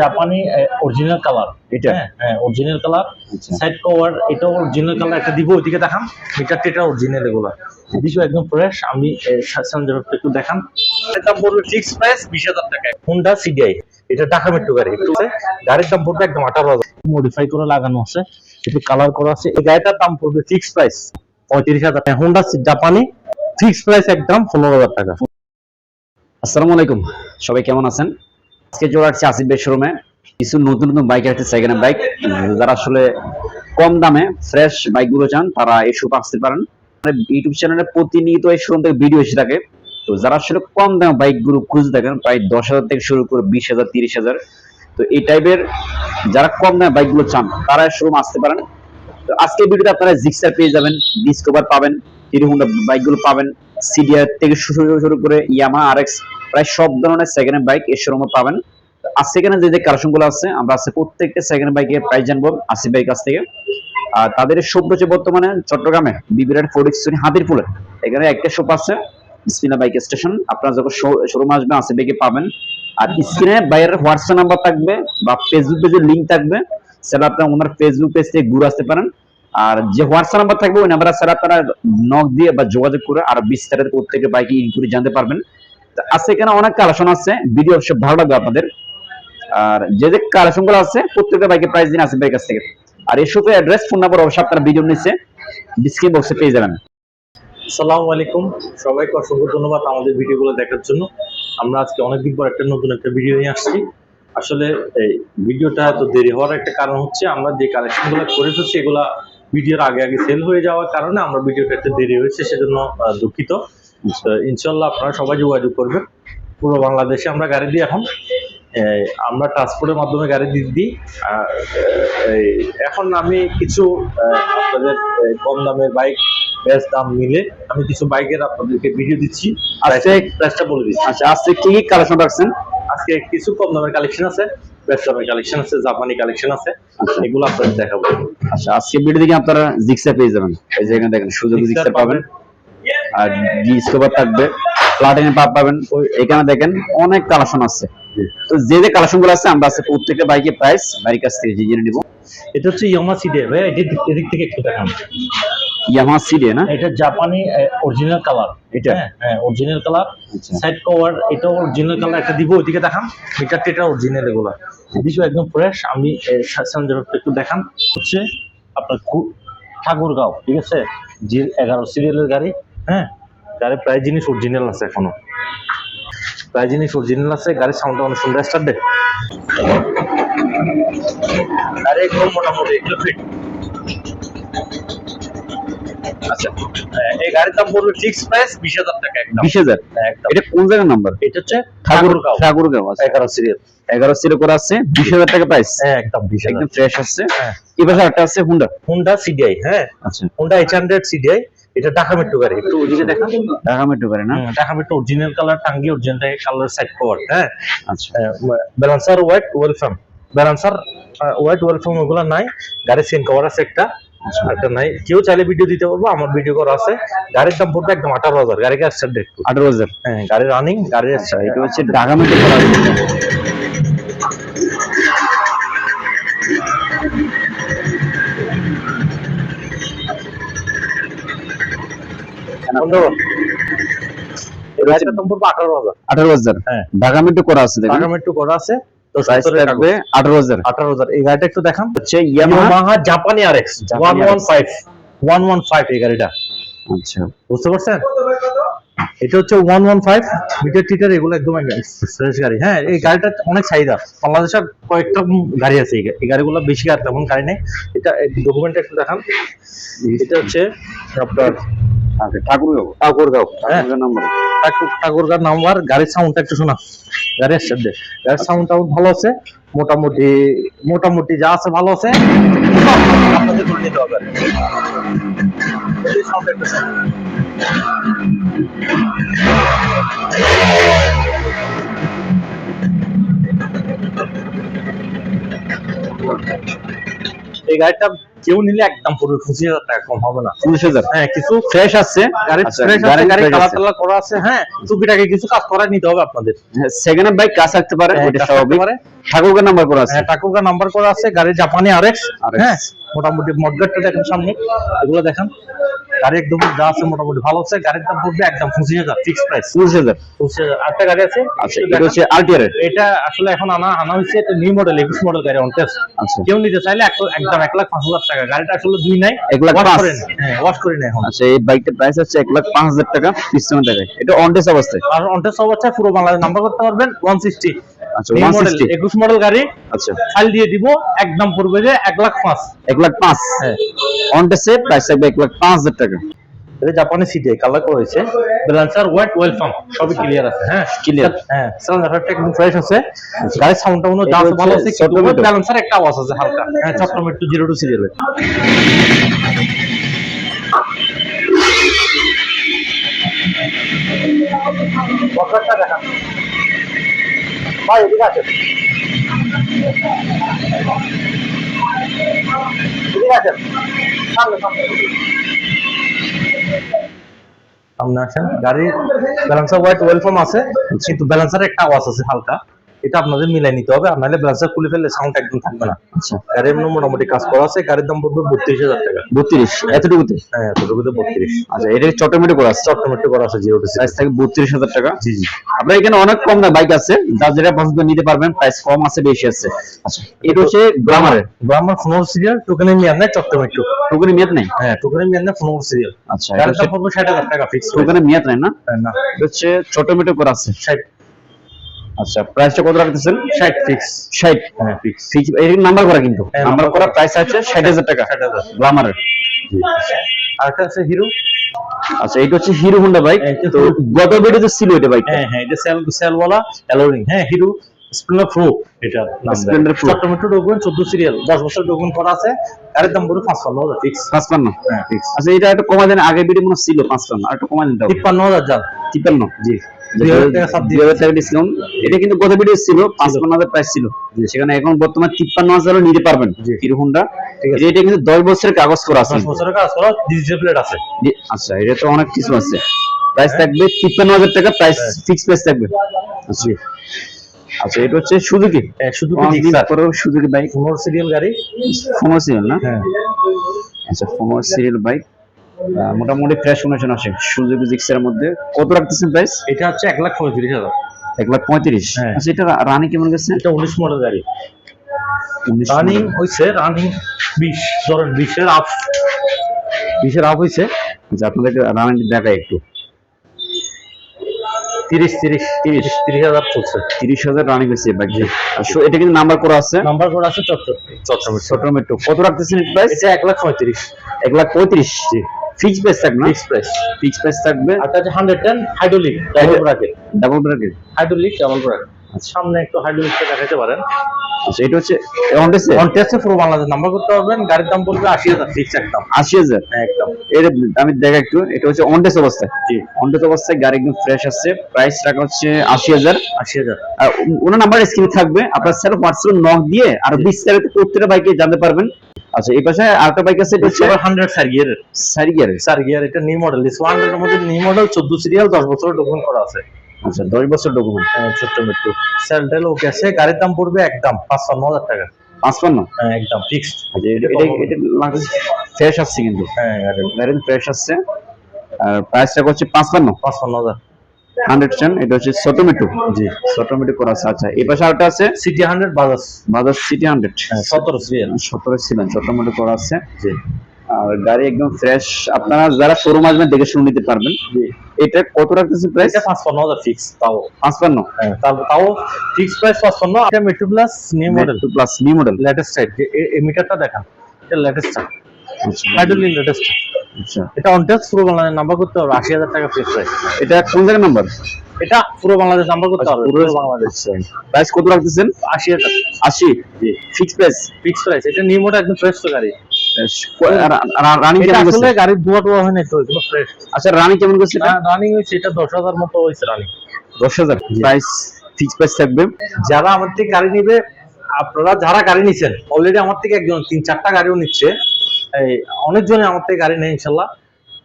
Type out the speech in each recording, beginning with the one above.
জাপানি original colour এটা? হ্যাঁ হ্যাঁ অরিজিনাল কালার সাইড কভার এটাও অরিজিনাল কালার একটা দিব ওইদিকে দেখান মিটারটা এটা অরিজিনাল এগুলো। দিশো একদম ফ্রেশ আমি সামনে একটু দেখান দাম পড়বে ফিক্স প্রাইস বিশ হাজার টাকা। হুন্ডা সিডিআই এটা ঢাকা মেট্রো গাড়ি। একটু আছে, গাড়ির দাম পড়বে একদম আঠারো হাজার। মডিফাই করে লাগানো আছে একটু কালার করা আছে। এই গাড়িটার দাম পড়বে ফিক্স প্রাইস পঁয়ত্রিশ হাজার টাকা। হুন্ডা জাপানি ফিক্স প্রাইস একদম পনেরো হাজার টাকা। আসসালামু আলাইকুম। সবাই কেমন আছেন? আজকে চলে আসছি আসিফ ভাই শোরুমে কিছু নতুন নতুন বাইক আছে সেকেন্ড হ্যান্ড বাইক যারা আসলে কম দামে ফ্রেশ বাইকগুলো চান, তারা এই শোরুমে আসতে পারেন। ইউটিউব চ্যানেলে প্রতিনিয়ত এই শোরুম থেকে ভিডিও এসে থাকে। তো যারা আসলে কম দামে বাইকগুলো খুঁজে থাকেন, প্রায় দশ হাজার থেকে শুরু করে বিশ হাজার, তিরিশ হাজার। তো এই টাইপের যারা কম দামে বাইকগুলো চান, তারা শোরুম আসতে পারেন। তো আজকের ভিডিওতে আপনারা জিক্সার পেয়ে যাবেন ডিসকভার পাবেন হিরো হোন্ডা বাইকগুলো পাবেন। সিডিআর থেকে শুরু শুরু করে ইয়ামা আরএক্স প্রায় সব ধরনের সেকেন্ড হ্যান্ড বাইক এই শোরুমে পাবেন। আজকে এখানে যে যে কালেকশনগুলো আছে, আমরা আজকে প্রত্যেকটা সেকেন্ড বাইকের প্রাইস জানব আসিফ ভাইয়ের কাছ থেকে। আর তাদের শপ রয়েছে বর্তমানে চট্টগ্রামে বিবিরাট ফোর্ডিক্সনি হাতির এখানে একটা শপ আছে বিসমিল্লা বাইক স্টেশন আপনারা যখন শোরুম আসবেন আসিফ ভাইকে পাবেন। আর স্ক্রিনে বাইরের হোয়াটসঅ্যাপ নাম্বার থাকবে বা ফেসবুক পেজের লিঙ্ক থাকবে। সেটা আপনারা ওনার ফেসবুক পেজ থেকে ঘুরে আসতে পারেন। আর যে হোয়াটসঅ্যাপ নাম্বার থাকবে, ওই নাম্বারে স্যার আপনারা নক দিয়ে বা যোগাযোগ করে আর বিস্তারিত প্রত্যেকের বাইকে ইনকুয়ারি জানতে পারবেন। আজকে এখানে অনেক কালেকশন আছে ভিডিও সব ভালো লাগবে আপনাদের। আর যে যে কালেকশনগুলো আছে, প্রত্যেকটা বাইকের প্রাইস দিন আছে কাছ থেকে। আর এই শপের অ্যাড্রেস ফোন নাম্বার অবশ্যই আপনারা ভিডিও নিচে ডিসক্রিপশন বক্সে পেয়ে যাবেন। আসসালামু আলাইকুম। সবাইকে অসংখ্য ধন্যবাদ আমাদের ভিডিওগুলো দেখার জন্য। আমরা আজকে অনেকদিন পর একটা নতুন একটা ভিডিও নিয়ে আসছি। আসলে এই ভিডিওটা এত দেরি হওয়ার একটা কারণ হচ্ছে আমরা যে কালেকশনগুলো করে ফেলছি, এগুলা ভিডিওর আগে আগে সেল হয়ে যাওয়ার কারণে আমরা ভিডিওটা একটু দেরি হয়েছে সেজন্য দুঃখিত। ইনশাল্লাহ আপনারা সবাই যোগাযোগ করবেন। পুরো বাংলাদেশে আমরা গাড়ি দিই এখন। আমরা ট্রান্সপোর্টের মাধ্যমে গাড়ি দিয়ে দিই। এখন আমি কিছু আপনাদের কম দামের বাইক বেশ দাম মিলে আমি কিছু বাইকের আপনাদেরকে ভিডিও দিচ্ছি। আজকে প্রাইসটা বলে দিচ্ছি। আচ্ছা আজকে কি কি কালেকশন রাখছেন? আজকে কিছু কম দামের কালেকশন আছে। বেশ কালেকশন আছে জাপানি কালেকশন আছে। আচ্ছা। এগুলো আপনাদের দেখাবো। আচ্ছা আজকে ভিডিও দেখে আপনারা জিক্সা পেয়ে যাবেন। এই যে এখানে দেখেন সুযোগ জিক্সা পাবেন। আর ডিসকভার থাকবে। প্লাটিনা পাপ পাবেন। এখানে দেখেন অনেক কালেকশন আছে। তো যে যে কালেকশনগুলো আছে আমরা আছে প্রত্যেকটা বাইকের প্রাইস বাইরের কাছ থেকে জেনে নিব। এটা হচ্ছে ভাই এদিক এদিক থেকে একটু দেখান। ইয়ামাহা সিডি না এটা জাপানি অরিজিনাল কালার এটা? হ্যাঁ হ্যাঁ অরিজিনাল কালার আচ্ছা। সাইড কভার এটা অরিজিনাল কালার একটা দিব ওইদিকে দেখান এটা এটা অরিজিনাল এগুলো। দিশো একদম ফ্রেশ আমি সামনে একটু দেখান হচ্ছে আপনার ঠাকুরগাঁও ঠিক আছে? জি এগারো সিরিয়ালের গাড়ি হ্যাঁ? গাড়ির প্রায় জিনিস অরিজিনাল আছে এখনও। প্রায় জিনিস অরিজিনাল আছে। গাড়ির সাউন্ডটা অনেক সুন্দর। স্টার্ট দে গাড়ি একদম মোটামুটি একটু ফিট আচ্ছা এই গাড়ির দাম পড়বে ফিক্স প্রাইস বিশ হাজার টাকা একদম। বিশ হাজার? একদম। এটা কোন জায়গার নাম্বার এটা হচ্ছে ঠাকুরগাঁও। ঠাকুরগাঁও আচ্ছা। এগারো সিরিয়াল। এগারো সিলে করে আছে বিশ হাজার টাকা প্রাইস হ্যাঁ একদম বিশ একদম ফ্রেশ আছে হ্যাঁ। এবার একটা আছে হুন্ডা হুন্ডা সিডিআই হ্যাঁ। আচ্ছা। হুন্ডা এইচ হান্ড্রেড সিডিআই এটা ঢাকা মেট্রো গাড়ি। একটু ওদিকে দেখা। ঢাকা মেট্রো করে না? ঢাকা মেট্রো অরিজিনাল কালার টাঙ্গি অরিজিনাল কালার সাইড কভার হ্যাঁ। আচ্ছা। ব্যালেন্সার হোয়াইট ওয়েলফাম ব্যালেন্সার হোয়াইট ওয়েলফাম ওগুলো নাই। গাড়ির সিন কভার আছে একটা। একটা নাই কেউ চাইলে ভিডিও দিতে পারব আমার ভিডিও করা আছে। গাড়ির দাম পড়বে একদম আঠারো হাজার গাড়ি কাজ আঠারো হাজার। হ্যাঁ গাড়ি রানিং গাড়ি আচ্ছা এটা হচ্ছে ঢাকা মেট্রো আঠারো হাজার। আঠারো হাজার। হ্যাঁ। ঢাকা মেট্রো করা আছে ঢাকা মেট্রো করা আছে। থাকবে আঠারো হাজার। আঠারো হাজার। এই গাড়িটা একটু দেখান। হচ্ছে ইয়ামাহা ইয়ামাহা জাপানি আরএক্স জাপানি one one five one one five এই গাড়িটা। আচ্ছা। বুঝতে পারছেন? এটা হচ্ছে ওয়ান ওয়ান ফাইভ মিটার টিটার এগুলো একদম ফ্রেশ গাড়ি। হ্যাঁ এই গাড়িটা অনেক চাহিদা। বাংলাদেশের কয়েকটা গাড়ি আছে এই গাড়িগুলো বেশি গাড়ি তেমন গাড়ি নেই। এটা ডকুমেন্ট একটু দেখান। এটা হচ্ছে আপনার ঠাকুরগাঁও। ঠাকুরগাঁও হ্যাঁ। ঠাকুরগাঁও নাম্বার। ঠাকুর ঠাকুরগাঁও নাম্বার গাড়ির সাউন্ডটা একটু শোনা। গাড়ির সাথে গাড়ির সাউন্ডটাও ভালো আছে। মোটামুটি মোটামুটি যা আছে ভালো আছে। আপনাদের করে নিতে হবে। এই গাড়িটা কেউ নিলে একদম পুরো পঁচিশ হাজার টাকা কম হবে না। পঁচিশ হাজার? হ্যাঁ কিছু ফ্রেশ আছে গাড়ি ফ্রেশ fresh আছে, গাড়ি করা আছে হ্যাঁ টুকিটাকে কিছু কাজ করা নিতে হবে আপনাদের। সেকেন্ড বাইক কাজ থাকতে পারে হ্যাঁ, ওটা স্বাভাবিক। ঠাকুরগাঁ নাম্বার করা আছে। হ্যাঁ টাকুকা নাম্বার করা আছে গাড়ি জাপানি আরএক্স হ্যাঁ মোটামুটি মডগাটটা দেখেন সামনে এগুলো দেখেন। গাড়ি একদম যা আছে মোটামুটি ভালো আছে গাড়ির দাম পড়বে একদম পঁচিশ হাজার ফিক্স প্রাইস পঁচিশ হাজার? পঁচিশ হাজার। আরেকটা গাড়ি আছে? আচ্ছা এটা হচ্ছে আলটিয়ার এটা আসলে এখন আনা আনা হয়েছে এটা নিউ মডেল একুশ মডেল গাড়ি অন টেস্ট আচ্ছা। কেউ নিতে চাইলে একদম এক লাখ পাঁচ হাজার টাকা। গাড়িটা আসলে দুই নাই। এক লাখ পাঁচ। হ্যাঁ ওয়াশ করে নেই এখন। আচ্ছা এই বাইকটার প্রাইস হচ্ছে এক লাখ পাঁচ হাজার টাকা পিছনে টাকায় এটা অনটেস অবস্থায়? আর অন টেস্ট অবস্থায় পুরো বাংলাদেশ নাম্বার করতে পারবেন ওয়ান সিক্সটি আচ্ছা মডেল একুশ মডেল গাড়ি। আচ্ছা। ফাইল দিয়ে দিব একদম পড়বে যে এক লাখ পাঁচ। এক লাখ পাঁচ। হ্যাঁ। অনটেসে প্রাইস থাকবে এক লাখ পাঁচ হাজার টাকা। এটা জাপানি সিটি কালার করা হয়েছে। ব্যালেন্সার ওয়েট ওয়েলকাম সবই ক্লিয়ার আছে হ্যাঁ? Clear. হ্যাঁ সিলিন্ডারটা একদম ফ্রেশ আছে। গাড়ির সাউন্ডটা মনে হচ্ছে ভালো আছে ব্যালেন্সার একটা আওয়াজ আছে হালকা। হ্যাঁ চট্টগ্রাম একটু জিরো টু সিরিয়ালে বক্সারটা দেখান। ভাই আছে আছে সামনে সামনে। সামনে আসেন। গাড়ির ব্যালেন্সার হোয়াইট ওয়েলফর্ম আছে। কিন্তু ব্যালেন্সার একটা আওয়াজ আছে হালকা। এটা আপনাদের মিলাই নিতে হবে। আর নাহলে ব্যালেন্সার খুলে ফেললে সাউন্ড একদম থাকবে না। আচ্ছা। গাড়ির এমনি মোটামুটি কাজ করা আছে। গাড়ির দাম পড়বে বত্রিশ হাজার টাকা। বত্রিশ? এতটুকুতে? হ্যাঁ এতটুকুতে বত্রিশ। আচ্ছা এটা চট্টমেটো করা আছে? চট্টমেট্রো করা আছে জিরো টু প্রাইস থাকবে বত্রিশ হাজার টাকা? জি জি। আপনার এখানে অনেক কম দাম বাইক আছে। যার যেটা পছন্দ নিতে পারবেন প্রাইস কম আছে বেশি আছে। আচ্ছা এটা হচ্ছে গ্রামারের গ্রামার ফোনোর সিরিয়াল টোকেনে মিয়ার নেই চট্টমেট্রো টোকেনে মেয়াদ নাই? হ্যাঁ টোকেনে মিয়ার নেই ফোনোর সিরিয়াল আচ্ছা এটা গাড়ির দাম পড়বে ষাট হাজার টাকা ফিক্স টোকেনে মেয়াদ নাই না? না। এটা হচ্ছে চট্টমেটো করা আছে। ষাট। আচ্ছা প্রাইসটা কত রাখতেছেন? ষাট ফিক্স ষাট হ্যাঁ ফিক্স ফিক্স এর নাম্বার করা কিন্তু। হ্যাঁ, নাম্বার করা করা। প্রাইস আছে ষাট হাজার টাকা। ষাট হাজার। গ্লামারের আর একটা আছে হিরো। আচ্ছা এটা হচ্ছে হিরো হোন্ডা বাইক হ্যাঁ, তো গত ভিডিওতে ছিল এটা বাইক হ্যাঁ হ্যাঁ এটা সেল সেলওয়ালা অ্যালোরিং হ্যাঁ হিরো স্প্লেন্ডার প্রো এটা Splendor Pro। চট্টমেট্রো ডকুমেন্ট চোদ্দ সিরিয়াল দশ বছর ডকুমেন্ট করা আছে। গাড়ির দাম পাঁচপান্ন হাজার ফিক্স পাঁচপান্ন? হ্যাঁ ফিক্স আচ্ছা এটা একটু কমা দেন আগের ভিডিও মনে ছিল পাঁচপান্ন আর একটু কমা তিপ্পান্ন হাজার যান। তিপ্পান্ন জি। ডিসকাউন্ট এটা কিন্তু গত ভিডিও ছিল পাঁচপান্ন হাজার প্রাইস ছিল। সেখানে এখন বর্তমানে তিপ্পান্ন হাজারও নিতে পারবেন। হিরো হোন্ডা এটা কিন্তু দশ বছরের কাগজ করা আছে। বছরের কাজ করা ডিজিটাল প্লেট আছে। আচ্ছা এটা তো অনেক কিছু আছে। প্রাইস থাকবে তিপ্পান্ন হাজার টাকা প্রাইস। ফিক্স প্রাইস থাকবে। আচ্ছা আচ্ছা এটা হচ্ছে সুজুকি। হ্যাঁ, শুধু অনেকদিন পরেও সুজুকি বাইক পনেরো সিরিয়াল গাড়ি। ফোমো সিরিয়াল না? হ্যাঁ। আচ্ছা ফোমো সিরিয়াল বাইক মোটামুটি ফ্রেশ কন্ডিশন আছে সুজুকি জিক্সের মধ্যে। কত রাখতেছেন প্রাইস এটা হচ্ছে এক লাখ পঁয়ত্রিশ হাজার। এক লাখ পঁয়ত্রিশ? হ্যাঁ। আচ্ছা এটা রানি কেমন গেছে? এটা উনিশ মডেল গাড়ি। রানিং হয়েছে রানিং বিশ ধরেন বিশের আপ বিশের আপ হয়েছে আচ্ছা আপনাদেরকে রানি দেখাই একটু। তিরিশ তিরিশ তিরিশ। তিরিশ হাজার চলছে। তিরিশ হাজার রানি গেছে বাইক এটা কিন্তু নাম্বার করা আছে। নাম্বার করা আছে চট্টগ্রাম চট্টগ্রাম মেট্রো কত রাখতেছেন প্রাইস এটা এক লাখ পঁয়ত্রিশ। এক লাখ পঁয়ত্রিশ। ফিক্স প্রাইস থাকবে? না ফিক্স প্রাইস ফিক্স প্রাইস থাকবে। আর hundred ten hydraulic double bracket double bracket hydraulic double bracket সামনে একটু হাইড্রোলিকটা দেখাতে পারেন। আচ্ছা এটা হচ্ছে অনটেসে কন্টেস্টে পুরো বাংলাদেশ নাম্বার করতে পারবেন। গাড়ির দাম পড়বে আশি হাজার ফিক্স একদম। আশি হাজার? হ্যাঁ একদম। এটা আমি দেখা একটু। এটা হচ্ছে অনটেস অবস্থায়। জি। অনটেস অবস্থায় গাড়ি একদম ফ্রেশ আছে প্রাইস রাখা হচ্ছে আশি হাজার। আশি হাজার। আর ওনার নাম্বার স্ক্রিনে থাকবে। আপনার স্যার হোয়াটসঅ্যাপ নক দিয়ে আর বিস্তারিত প্রত্যেকটা বাইকে জানতে পারবেন। আচ্ছা এই পাশে আরেকটা বাইক আছে এটা হচ্ছে হান্ড্রেড সার গিয়ারের সারি গিয়ারের সার গিয়ার এটা নিউ মডেল দিস ওয়ানের মধ্যে নিউ মডেল চোদ্দ সিরিয়াল দশ বছরের ডকুমেন্ট করা আছে। আচ্ছা দশ বছর ডকুমেন্ট হ্যাঁ, ছোট্ট মেট্রো স্যালটেল ওকে আছে গাড়ির দাম পড়বে একদম পাঁচপান্ন হাজার টাকা। পাঁচপান্ন? হ্যাঁ একদম ফিক্সড আচ্ছা এটা এটা লাগছে ফ্রেশ আসছে কিন্তু। হ্যাঁ গাড়ি ফ্রেশ আসছে। আর প্রাইসটা হচ্ছে পাঁচপান্ন? পাঁচপান্ন হাজার। হান্ড্রেড এটা হচ্ছে সটোমেটো জি সটোমেটো করা আছে। আচ্ছা এই পাশে আরেকটা আছে? CT hundred Bajaj Bajaj CT hundred সতেরো সিরিয়াল। সতেরো ছিলেন সটোমেটো করা আছে। জি। আর গাড়ি একদম ফ্রেশ আপনারা যারা শোরুম আসবেন দেখে শুনে নিতে পারবেন। জি। এটা কত রাখতেছে প্রাইস এটা পাঁচপান্ন হাজার ফিক্স তাও। পাঁচপান্ন? হ্যাঁ তাও- তাও ফিক্স প্রাইস পাঁচপান্ন। এটা metro plus new model plus new model latest type এই মিটারটা দেখান। এটা লেটেস্ট আচ্ছা। হাইড্রোলিক লেটেস্ট আচ্ছা। এটা অন পুরো বাংলাদেশ নাম্বার করতে হবে আশি হাজার টাকা ফিক্স প্রাইস এটা কোন জায়গার নাম্বার এটা পুরো বাংলাদেশ নাম্বার করতে হবে পুরো- বাংলাদেশ। প্রাইস কত রাখতেছেন? আশি হাজার আশি? ফিক্স প্রাইস ফিক্স প্রাইস এটা নিউ মডেল একদম ফ্রেশ তো গাড়ি। রানিং কেমন আসলে গাড়ির ধোয়া টোয়া হয় না তো এগুলো ফ্রেশ আচ্ছা রানিং কেমন গেছে এটা? রানিং হয়েছে এটা দশ হাজার মতো হয়েছে রানিং দশ হাজার? প্রাইস ফিক্স প্রাইস থাকবে? যারা আমার থেকে গাড়ি নিবে আপনারা যারা গাড়ি নিচ্ছেন অলরেডি আমার থেকে একজন তিন চারটা গাড়িও নিচ্ছে। অনেকজনে আমার থেকে গাড়ি নেই ইনশাল্লাহ।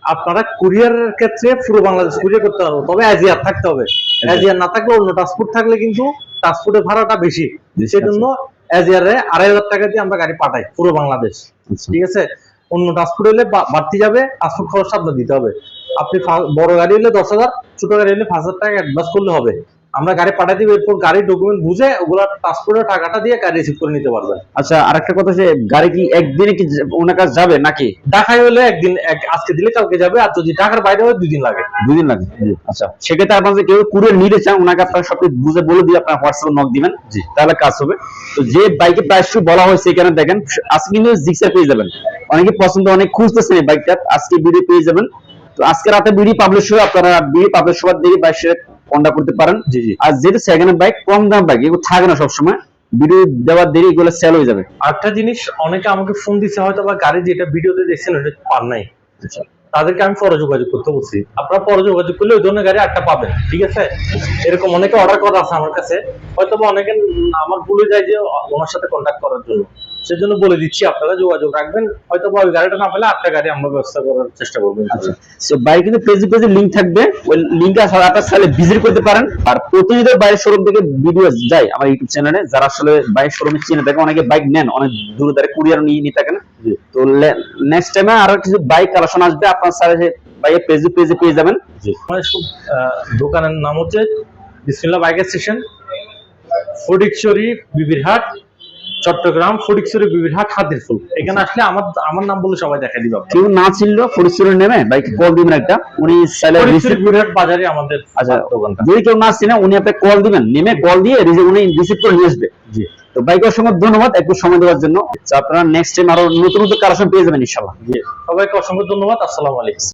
আপনারা কুরিয়ারের ক্ষেত্রে পুরো বাংলাদেশ কুরিয়ার করতে পারব তবে অ্যাজিয়ার থাকতে হবে। অ্যাজিয়ার না থাকলে অন্য ট্রান্সপোর্ট থাকলে কিন্তু ট্রান্সপোর্টের ভাড়াটা বেশি। সেজন্য অ্যাজিয়ারে আড়াই হাজার টাকা দিয়ে আমরা গাড়ি পাঠাই পুরো বাংলাদেশ। আচ্ছা। ঠিক আছে? অন্য ট্রান্সপোর্ট হলে বাড়তি যাবে ট্রান্সপোর্ট খরচ আপনার দিতে হবে। আপনি বড় গাড়ি হলে দশ হাজার ছোট গাড়ি হলে পাঁচ হাজার টাকা অ্যাডভান্স করলে হবে। আমরা গাড়ি পাঠাই দিব এরপর গাড়ির ডকুমেন্ট বুঝে ওগুলা ট্রান্সপোর্টের টাকাটা দিয়ে গাড়ি রিসিভ করে নিতে পারবেন আচ্ছা আরেকটা কথা যে গাড়ি কি একদিনে কি ওনার কাছে যাবে নাকি? ঢাকায় হলে একদিন আজকে দিলে কালকে যাবে আর যদি ঢাকার বাইরে হয় দুই দিন লাগে। দুদিন লাগে? আচ্ছা। সেক্ষেত্রে আপনার যে কেউ কুরিয়ার নিতে চান ওনাকে আপনার সব বুঝে বলে দিয়ে আপনার হোয়াটসঅ্যাপে নক দিবেন। জি। তাহলে কাজ হবে। তো যে বাইকের প্রাইস বলা হয়েছে এখানে দেখেন আজকে কিন্তু জিক্সার পেয়ে যাবেন। অনেকে পছন্দ অনেক খুঁজতেছেন এই বাইকটা আজকে ভিডিও পেয়ে যাবেন। তো আজকে রাতে ভিডিও পাবলিশ হয়ে আপনারা ভিডিও পাবলিশ হওয়ার দিকে বাইশের কন্ট্যাক্ট করতে পারেন। জি জি। আর যেহেতু সেকেন্ড বাইক কম দাম বাইক এগুলো থাকে না সবসময়। ভিডিও দেওয়ার দেরি এগুলো সেল হয়ে যাবে। আরেকটা জিনিস অনেকে আমাকে ফোন হয়তো বা গাড়ি যেটা ভিডিওতে দেখছেন ওটা পান নাই। তাদেরকে আমি পরে যোগাযোগ করতে বলছি। আপনারা পরে যোগাযোগ করলে ওই ধরনের গাড়ি আটটা পাবেন ঠিক আছে? এরকম অনেকে অর্ডার করা আছে আমার কাছে। হয়তো অনেকে আমার ভুলে যায় যে ওনার সাথে কন্ট্যাক্ট করার জন্য। সেজন্য বলে দিচ্ছি আপনারা যোগাযোগ রাখবেন। হয়তো ওই গাড়িটা না পেলে আটটা গাড়ি আমরা ব্যবস্থা করার চেষ্টা করব আচ্ছা সো বাইরে কিন্তু পেজে পেজে লিংক থাকবে। ওই আসলে আপনার চাইলে ভিজিট করতে পারেন। আর প্রতিনিয়ত বাইরের শোরুম থেকে ভিডিও যায় আমার ইউটিউব চ্যানেলে যারা আসলে বাইরের শোরুমে চিনে থাকে অনেকে বাইক নেন অনেক দূরে দাঁড়িয়ে কুরিয়ার নিয়ে নিয়ে থাকেন। তো নেক্সট টাইমে আরও কিছু বাইক কালেকশন আসবে আপনার স্যার বাইকের পেজে পেজে পেয়ে যাবেন। দোকানের নাম হচ্ছে বিসমিল্লা বাইকের স্টেশন ফটিকছড়ি বিবিরহাট চট্টগ্রাম ফটিকছড়ি বিবিরহাট হাতিরফুল এখানে আসলে আমার আমার নাম বলে সবাই দেখা দিবে কেউ না চিনলো ফরিদপুরে নেমে বাইক কল দিবেন একটা। উনি বিবিরহাট বাজারে আমাদের আচ্ছা দোকানটা। যদি কেউ না চিনে উনি আপনাকে কল দিবেন। নেমে কল দিয়ে উনি রিসিভ করে নিয়ে আসবে। জি। তো বাইক অসংখ্য ধন্যবাদ একটু সময় দেওয়ার জন্য। আপনারা নেক্সট টাইম আরও নতুন নতুন কালেকশন পেয়ে যাবেন ইনশাল্লাহ। জি। সবাইকে অসংখ্য ধন্যবাদ আসসালামু আলাইকুম।